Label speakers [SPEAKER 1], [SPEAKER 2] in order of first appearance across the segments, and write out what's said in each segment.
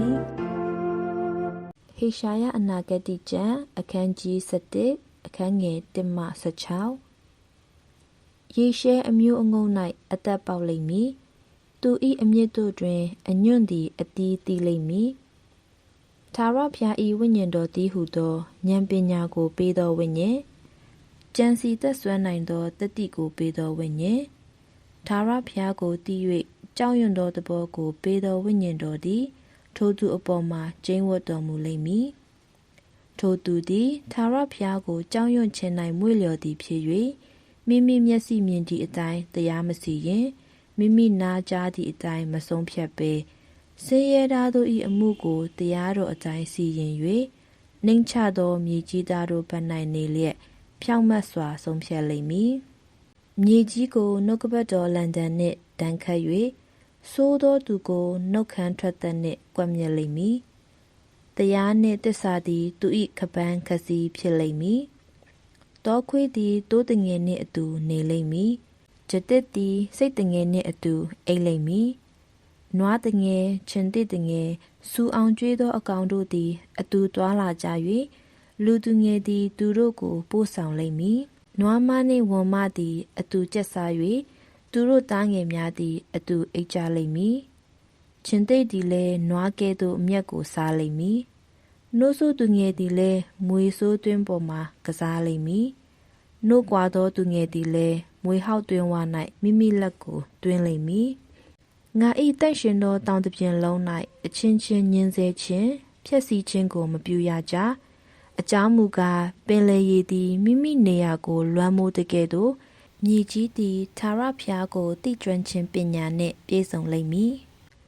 [SPEAKER 1] ည်ဟေရှာယအနာဂတိကျမ်းအခန်းကြီး7အခန်းငယ်1မှ16ယေရှဲအမျိုးအငုံ၌အသက်ပေါက်လိမ့်မည်သူ၏အမြင့်တို့တွင်အညွန့်သည်အတီးတီးလိမ့်မည်သာရဖျားဤဝိညာဉ်တော်သည်ဟုသောဉာဏ်ပညာကိုပေးသောဝိညာဉ်ကြံစီသက်ဆွမ်းနိုင်သောတတိကိုပေးသောဝိညာဉ်သာရဖျားကိုတည်၍ ကြောက်ရွံ့သောသဘောကို ပေးသောဝိညာဉ်တော်သည် ထိုသူအပေါ်မှာကျင်းဝတ်တော်မူလိမ့်မည်ထိုသူသည်သာရဖျားကိုကြောက်ရွံ့ခြင်း၌မွေ့လျော်သည်ဖြစ်၍မိမိမျက်စိမြင်သည့်အတိုင်းတရားမစီရင်မိမိနားကြားသည့်အတိုင်းမဆုံးဖြတ်ပေဆင်းရဲသားတို့၏အမှုကိုတရားတော်အတိုင်းစီရင်၍နှိမ်ချသောမြေကြီးသားတို့ဘက်၌နေလျက်ဖြောင့်မတ်စွာဆုံးဖြတ်လိမ့်မည်မြေကြီးကိုနှုတ်ကပတ်တော်လန်တန်နှင့်ဒဏ်ခတ်၍ သိုးသောသူကိုနှုတ်ခမ်းထွက်သက်နှင့်ကွပ်မျက်လိမ့်မည်တရားနှင့်တစ္ဆာသည် သူ၏ခပန်းခစီဖြစ်လိမ့်မည်တောခွေးသည်တိုးတငယ်နှင့်အတူနေလိမ့်မည်ဂျတစ်သည်စိတ်တငယ်နှင့်အတူအိတ်လိမ့်မည်နွားတငယ်ချင်တစ်တငယ်စူအောင်ကျွေးသောအကောင်တို့သည် အတူတွာလာကြ၍လူသူငယ်သည် သူတို့ကိုပို့ဆောင်လိမ့်မည်နွားမနှင့်ဝံမသည် အတူကျက်စား၍ သူတို့သားငယ်များသည် အတူအိတ်ကြလိမ့်မည်ချင်းသိသည်လည်းနွားကဲ့သို့အမျက်ကိုစားလိမ့်မည်နှိုးဆိုသူငယ်သည်လည်းမွေဆိုးသွင်းပေါ်မှာကစားလိမ့်မည်နှုတ်ကွာသောသူငယ်သည်လည်းမွေဟောက်တွင်ဝ၌မိမိလက်ကိုတွင်းလိမ့်မည်ငါဤတန့်ရှင်သောတောင်တပြင်လုံး၌အချင်းချင်းညင်းဆဲခြင်းဖြက်စီခြင်းကိုမပြုရကြအကြောင်းမူကားပင်လေရည်သည်မိမိနေရာကိုလွမ်းမိုးတကဲ့သို့ မြေကြီးသည်သာရဖျားကိုတိကျွမ်းခြင်းပညာနှင့်ပြည့်စုံလိမ့်မည်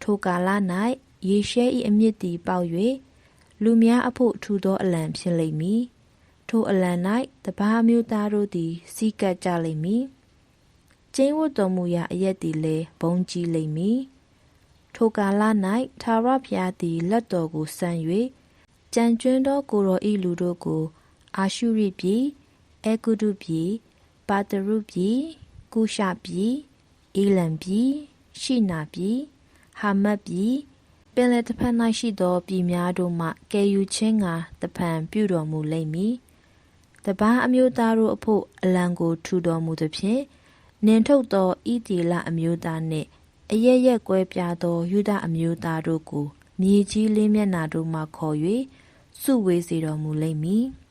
[SPEAKER 1] ထိုကာလ၌ယေရှဲ၏အမြင့်သည်ပေါက်၍လူများအဖို့ထူသောအလံဖြစ်လိမ့်မည်ထိုအလံ၌တပါးမျိုးသားတို့သည်စီကပ်ကြလိမ့်မည်ကျင်းဝတ်တော်မူရာအရက်သည်လည်းဘုံကြီးလိမ့်မည်ထိုကာလ၌သာရဖျားသည်လက်တော်ကိုဆန့်၍ကြံကျွန်းသောကိုရောဤလူတို့ကို အာရှုရိပြည်အေဂုဒုပြည် ပါတရုပြည်ကုရှပြည်အေလံပြည်ရှိနာပြည်ဟာမတ်ပြည်ပင်လယ်တစ်ဖက်၌ရှိသောပြည်များတို့မှကယ်ယူခြင်းကတဖန်ပြုတော်မူလိမ့်မည်တပားအမျိုးသားတို့အဖို့အလံကိုထူတော်မူသည်ဖြင့်နင်ထုတ်သောဤတီလအမျိုးသားနှင့်အရရက်ကွဲပြားသောယူဒအမျိုးသားတို့ကိုမြေကြီးလေးမျက်နာတို့မှခေါ်၍စုဝေးစေတော်မူလိမ့်မည်။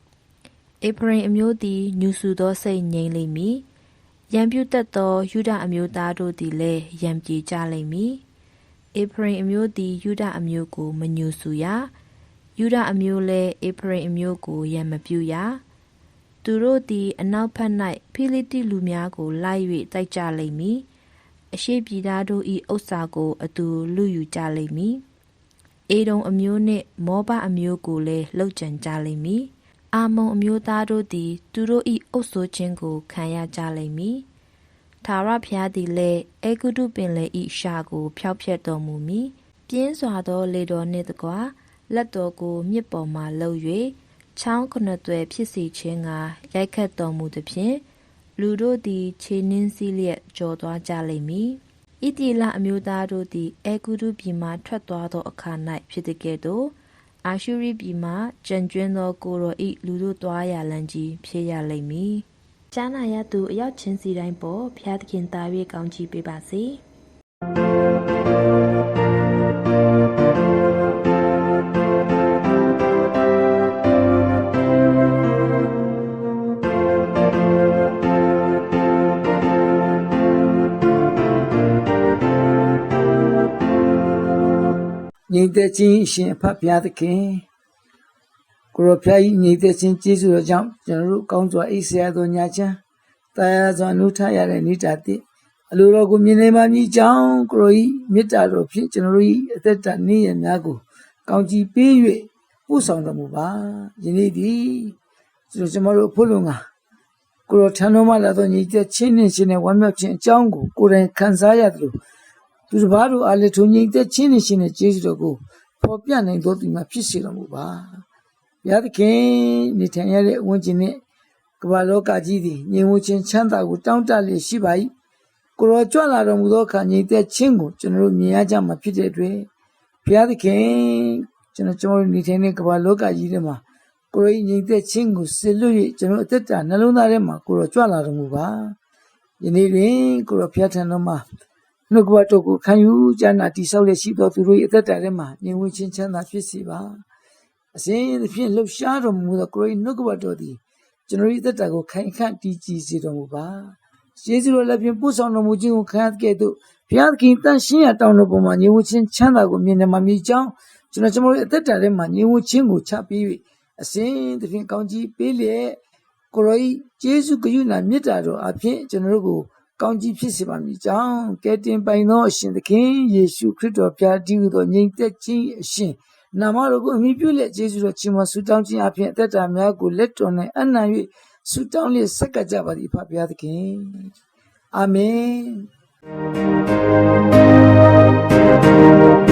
[SPEAKER 1] အေဖရင်အမျိုးသည်ညူဆူသောစိတ်ငြိမ်လိမ့်မည်။ရံပြုတ်သက်သောယူဒအမျိုးသားတို့သည်လည်းရံပြေကြလိမ့်မည်။အေဖရင်အမျိုးသည်ယူဒအမျိုးကိုမညူဆူရ။ယူဒအမျိုးလည်းအေဖရင်အမျိုးကိုရံမပြုရ။သူတို့သည်အနောက်ဘက်၌ဖိလိတိလူများကိုလိုက်၍တိုက်ကြလိမ့်မည်။အရှိပြည်သားတို့၏ဥစ္စာကိုအတူလူယူကြလိမ့်မည်။အေဒုံအမျိုးနှင့်မောဘအမျိုးကိုလည်းလှုပ်ကြံကြလိမ့်မည်။ အာမုံအမျိုးသားတို့သည် သူတို့၏အုပ်ဆိုးခြင်းကို ခံရကြလိမ့်မည်။သာရဖျားသည်လည်းအေဂုတုပင်လေ၏ရှာကို ဖျောက်ဖျက်တော်မူမည်။ပြင်းစွာသောလေတော်နှင့်တကွာလက်တော်ကိုမြစ်ပေါ်မှလှုပ်၍ချောင်းခုနှစ်သွဲဖြစ်စေခြင်းကရိုက်ခတ်တော်မူသည်ဖြင့်လူတို့သည်ခြေနှင်းစည်းလျက်ကြော်သွားကြလိမ့်မည်။ဣတိလအမျိုးသားတို့သည်အေဂုတုပြည်မှထွက်သွားသောအခါ၌ဖြစ်တဲ့ကဲ့သို့ အာရှုရိပြည်မှကြံကျွင်းသောကိုရောဤလူတို့သွားရလမ်းကြီးဖြစ်ရလိမ့်မည်။ကျမ်းနာရသူအရောက်ချင်းစီတိုင်းပေါ်ဖျားသခင်သား၍ကောင်းချီးပေးပါစေ
[SPEAKER 2] ငြိမ်သက်ခြင်းအရှင်အဖဖျားသခင်ကိုရောဖျားကြီးငြိမ်သက်ခြင်းကျေးဇူးတော်ကြောင့်ကျွန်တော်တို့ကောင်းစွာအိပ်ဆရာတော်ညာချမ်းတရားစွာနှုတ်ထရတဲ့နေတာတိအလိုတော်ကိုမြင်နေမှမြည်ကြောင်းကိုရောဤမေတ္တာတော်ဖြင့်ကျွန်တော်တို့ဤအသက်တာနေ့ရက်များကိုကောင်းကြီးပေး၍ပို့ဆောင်တော်မူပါယနေ့ဒီကျွန်တော်ကျွန်တော်တို့ဖို့လုံငါကိုရောထံတော်မှလာသောညီသက်ချင်းနဲ့ရှင်နဲ့ဝမ်းမြောက်ခြင်းအကြောင်းကိုကိုယ်တိုင်ခံစားရတယ်လို့ သူတစ်ပါးတို့အားလည်းထုံငိမ့်သက်ချင်းနဲ့ရှင်နဲ့ကျေးဇူးတော်ကိုဖော်ပြနိုင်တော်သူမှာဖြစ်စေတော်မူပါဘုရားသခင်နေထိုင်ရတဲ့ဝန်းကျင်နဲ့ကမ္ဘာလောကကြီးသည်ငြိမ်ဝှက်ခြင်းချမ်းသာကိုတောင်းတလျက်ရှိပါ၏ကိုရောကြွလာတော်မူသောအခါငြိမ်သက်ခြင်းကိုကျွန်တော်တို့မြင်ရကြမှာဖြစ်တဲ့အတွက်ဘုရားသခင်ကျွန်တော်ကျွန်တော်တို့နေထိုင်တဲ့ကမ္ဘာလောကကြီးထဲမှာကိုယ်ရဲ့ညီသက်ချင်းကိုဆစ်လွတ်၍ကျွန်တော်အသက်တာနှလုံးသားထဲမှာကိုယ်တော်ကြွလာတော်မူပါယနေ့တွင်ကိုယ်တော်ဘုရားထံတော်မှာ နှုတ်ကပတ်တော်ကိုခံယူကြနာတိဆောက်လက်ရှိသောသူတို့၏အသက်တာထဲမှာညီဝချင်းချမ်းသာဖြစ်စေပါအစဉ်သဖြင့်လှုပ်ရှားတော်မူသောကိုယ်ရဲ့နှုတ်ကပတ်တော်သည်ကျွန်တော်၏အသက်တာကိုခိုင်ခန့်တည်ကြည်စေတော်မူပါယေရှုတော်လည်းဖြင့်ပို့ဆောင်တော်မူခြင်းကိုခံရတဲ့သို့ဘုရားသခင်တန်ရှင်းရတောင်းတော်ပေါ်မှာညီဝချင်းချမ်းသာကိုမြင်နေမှာမြည်ကြောင်းကျွန်တော်ကျွန်တော်ရဲ့အသက်တာထဲမှာညီဝချင်းကိုချပေး၍အစဉ်သဖြင့်ကောင်းကြီးပေးလျက်ကိုရောဤယေရှုကရုဏာမေတ္တာတော်အဖင်ကျွန်တော်တို့ကို ကောင်းကြီးဖြစ်စေပါမည်ကြောင်းကဲတင်ပိုင်သောအရှင်သခင်ယေရှုခရစ်တော်ဘုရားတည်ဟူသောညီသက်ခြင်းအရှင်နာမတော်ကိုအမိပြုလက်ယေရှုတော်ချီးမွမ်းဆုတောင်းခြင်းအဖင်အသက်တာများကိုလက်တော်နဲ့အနံ့၍ဆုတောင်းလျက်ဆက်ကပ်ကြပါသည်ဖဘုရားသခင်အာမင်